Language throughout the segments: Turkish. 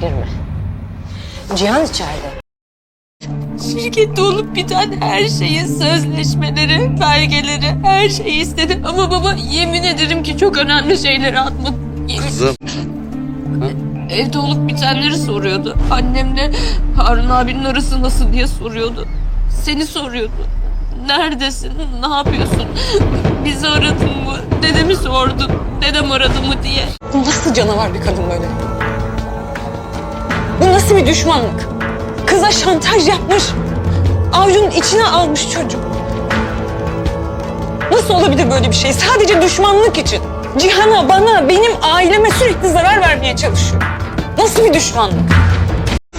girme. Cihan içeride. Şirkette olup biten her şeyi, sözleşmeleri, belgeleri, her şeyi istedi. Ama baba yemin ederim ki çok önemli şeyleri atmadı. Kızım. Evde olup bitenleri soruyordu. Annemle Harun abinin arası nasıl diye soruyordu. Seni soruyordu. Neredesin? Ne yapıyorsun? Bizi aradın mı? Dedemi sordu. Dedem aradı mı diye. Bu nasıl canavar bir kadın böyle? Bu nasıl bir düşmanlık? Kıza şantaj yapmış. Avucunun içine almış çocuk. Nasıl olabilir böyle bir şey? Sadece düşmanlık için. Cihan'a, bana, benim aileme sürekli zarar vermeye çalışıyor. Nasıl bir düşmanlık?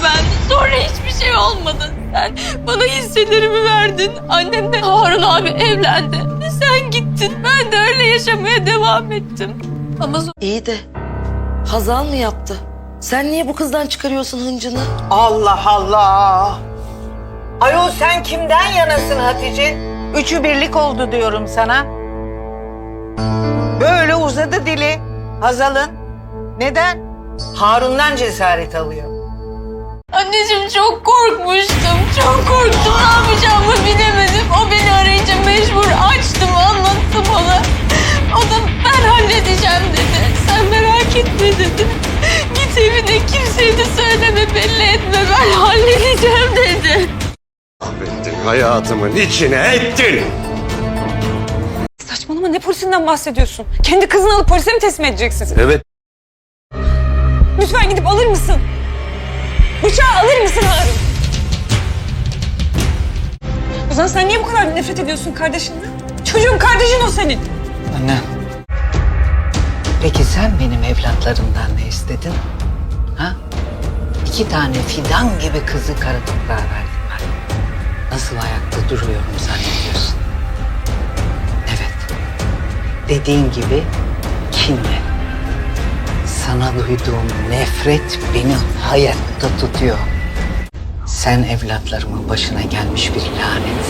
Ben sonra hiçbir şey olmadı. Sen bana hisselerimi verdin. Annem de Harun abi evlendi. Sen gittin. Ben de öyle yaşamaya devam ettim. Ama İyi de Hazal mı yaptı? Sen niye bu kızdan çıkarıyorsun hıncını? Allah Allah. Ayol sen kimden yanasın Hatice? Üçü birlik oldu diyorum sana. Böyle uzadı dili Hazal'ın. Neden? Harun'dan cesaret alıyor. anneciğim çok korkmuştum. Çok korktum. Ne yapacağımı hayatımın içine ettin. Saçmalama ne polisinden bahsediyorsun? Kendi kızını alıp polise mi teslim edeceksin? Evet. Lütfen gidip alır mısın? Bıçağı alır mısın Harun? Ozan sen niye bu kadar nefret ediyorsun kardeşinden? Çocuğun kardeşin o senin. Anne. Peki sen benim evlatlarımdan ne istedin? Ha? İki tane fidan gibi kızı kara toprağa verdim ben. Nasıl ayakta duruyorum zannediyorsun? Evet. Dediğin gibi kinle. Sana duyduğum nefret beni hayatta tutuyor. Sen evlatlarımın başına gelmiş bir lanet.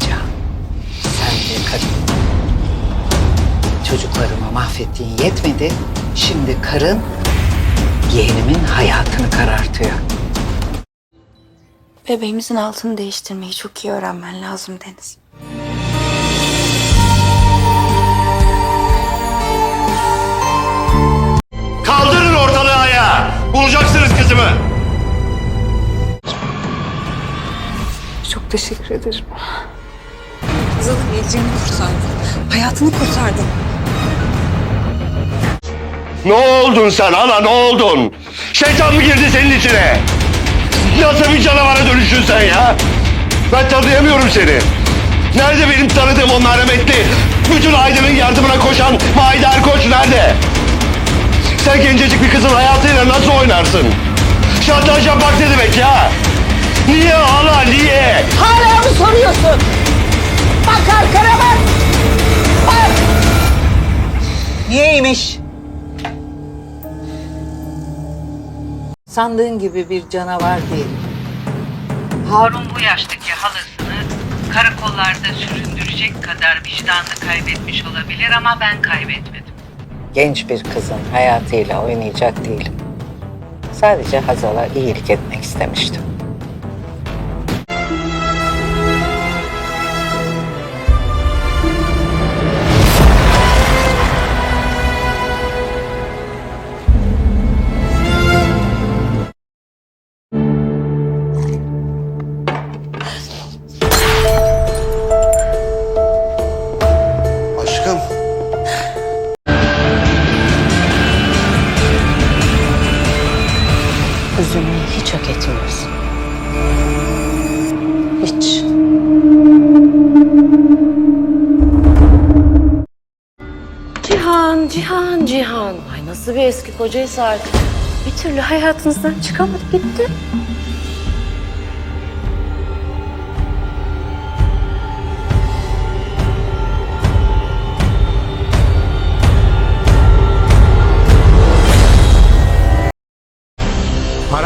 Can, sen de karın. Çocuklarımı mahvettiğin yetmedi. Şimdi karın yeğenimin hayatını karartıyor. Bebeğimizin altını değiştirmeyi çok iyi öğrenmen lazım Deniz. Kaldırın ortalığı ayağa. Bulacaksınız kızımı. Çok teşekkür ederim. Kızının geleceğini kurtardın. Hayatını kurtardın. Ne oldun sen ana ne oldun? Şeytan mı girdi senin içine? Nasıl bir canavara dönüştün sen ya? Ben tanıyamıyorum seni. Nerede benim tanıdığım o merhametli, bütün ailemin yardımına koşan Mahide Erkoç nerede? Sen gencecik bir kızın hayatıyla nasıl oynarsın? Şantaj yapmak ne demek ya? Niye ana niye? Hala mı soruyorsun? Bak arkana bak. Bak. Niyeymiş? Sandığın gibi bir canavar değil. Harun bu yaştaki halasını karakollarda süründürecek kadar vicdanını kaybetmiş olabilir ama ben kaybetmedim. Genç bir kızın hayatıyla oynayacak değilim. Sadece Hazal'a iyilik etmek istemiştim. Üzülmeyi hiç hak etmiyorsun. Hiç. Cihan, Cihan, Cihan. Ay nasıl bir eski kocaysa artık. Bir türlü hayatınızdan çıkamadı gitti.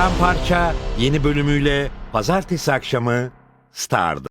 Paramparça yeni bölümüyle pazartesi akşamı Star'da.